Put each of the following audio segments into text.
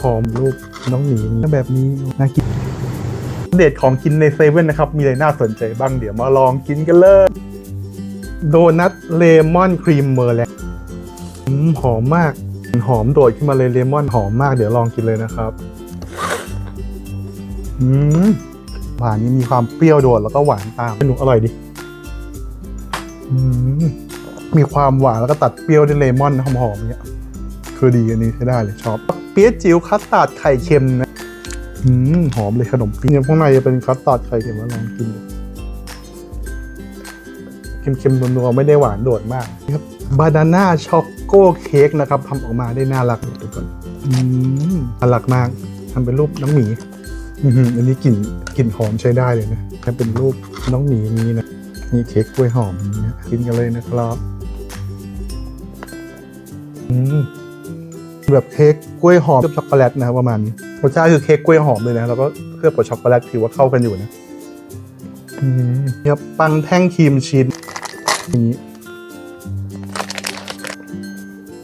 หอมรูปน้องหมีแบบนี้น่ากินเด็ดของกินในเซเว่นนะครับ มีอะไรน่าสนใจบ้างเดี๋ยวมาลองกินกันเลย โดนัทเลมอนครีมเมอร์แลอืมหอมมาก หอมโดดขึ้นมาเลยเลมอนหอมมากเดี๋ยวลองกินเลยนะครับอืมหวานนี้มีความเปรี้ยวโดดแล้วก็หวานตามหนูอร่อยดิอืมมีความหวานแล้วก็ตัดเปรี้ยวด้วยเลมอนหอมๆเนี่ย คือดีอันนี้ใช้ได้เลยชอบเปี๊ยะจิ๋วคัสตาร์ดไข่เค็มนะอืมหอมเลยขนมปิ้งข้างในจะเป็นคัสตาร์ดไข่เค็มแล้วลองกินเค็มๆนัวๆไม่ได้หวานโดดมากนะครับบานาน่าช็อกโกเค้กนะครับทำออกมาได้น่ารักทุกคนอืมน่ารักมากทำเป็นรูปน้องหมีอืมอันนี้กลิ่นกลิ่นหอมใช้ได้เลยนะถ้าเป็นรูปน้องหมีนี้นะนี่เค้กกล้วยหอมอย่างเงี้ยกินกันเลยนะครับ อืม แบบเค้กกล้วยหอมกับช็อกโกแลตนะครับประมาณนี้รสชาติคือเค้กกล้วยหอมเลยนะแล้วก็เคลือบกับช็อกโกแลตถือว่าเข้ากันอยู่นะเนี่ยปังแท่งครีมชีสนี้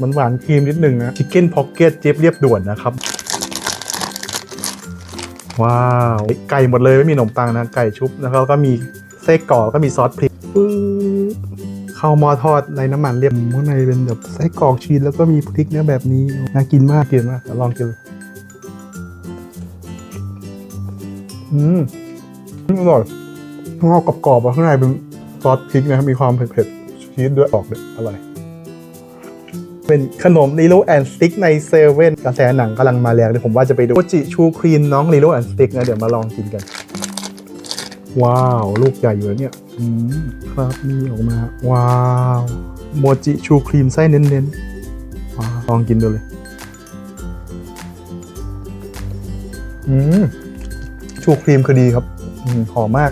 มันหวานครีมนิดนึงนะชิคเก้นพ็อกเก็ตเจี๊ยบเรียบด่วนนะครับ ว้าว ไก่หมดเลยไม่มีขนมปังนะ ไก่ชุบ แล้วก็มีไส้กรอกก็มีซอสพริก ข้าวหม้อทอดในน้ำมันเรียบข้างในเป็นแบบไส้กรอกชีสแล้วก็มีพริกเนื้อแบบนี้น่ากินมากเกินมากลองกินอืมอร่อยข้างนอกกรอบๆอะข้างในเป็นซอสพริกนะครับมีความเผ็ดๆชีสด้วยออกเลยอร่อยเป็นขนมลีโลแอนสติ๊กในเซเว่นกระแสหนังกำลังมาแรงเลยผมว่าจะไปดูโมจิชูครีนน้องลีโลแอนสติ๊กนะเดี๋ยวมาลองกินกัน ว้าว ลูกใหญ่อยู่แล้วเนี่ย ครับมีออกมา ว้าวโมจิชูครีมไส้เน้นๆว้าวลองกินดูเลย อืมชูครีมคือดีครับอมหอมมาก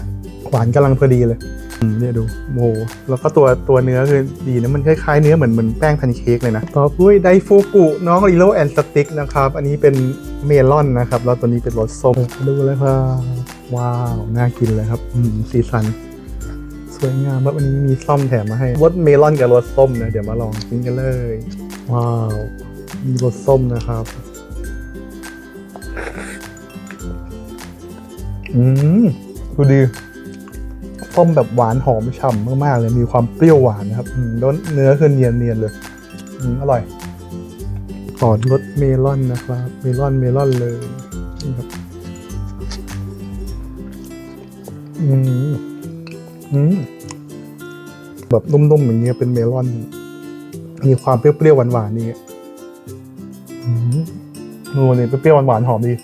หวานกำลังพอดีเลยอืมเนี่ยดูโอ้โหแล้วก็ตัวตัวเนื้อคือดีนะมันคล้ายๆเนื้อเหมือนเหมือนแป้งแพนเค้กเลยนะ ต่อด้วยไดฟูกุน้องรีโลแอนสติกนะครับ อันนี้เป็นเมลอนนะครับ แล้วตัวนี้เป็นรสส้มดูเลยครับว้าว น่ากินเลยครับอืมสีสัน สวยงามวันนี้มีส้มแถมมาให้รสเมลอนกับรสส้มนะเดี๋ยวมาลองกินกันเลย ว้าว มีรสส้มนะครับ อืมดูดีส้มแบบหวานหอมฉ่ำมากๆเลยมีความเปรี้ยวหวานนะครับอืมแล้วเนื้อคือเนียนเนียนๆเลยอืมอร่อยขอรสเมลอนนะครับ เมลอนเมลอนเลยนี่ครับ อืม อืมแบบนุ่มๆอย่างเงี้ยเป็นเมลอน มีความเปรี้ยวๆหวานๆนี่อืมนัวเนี่ยเปรี้ยวๆหวานๆหอมดี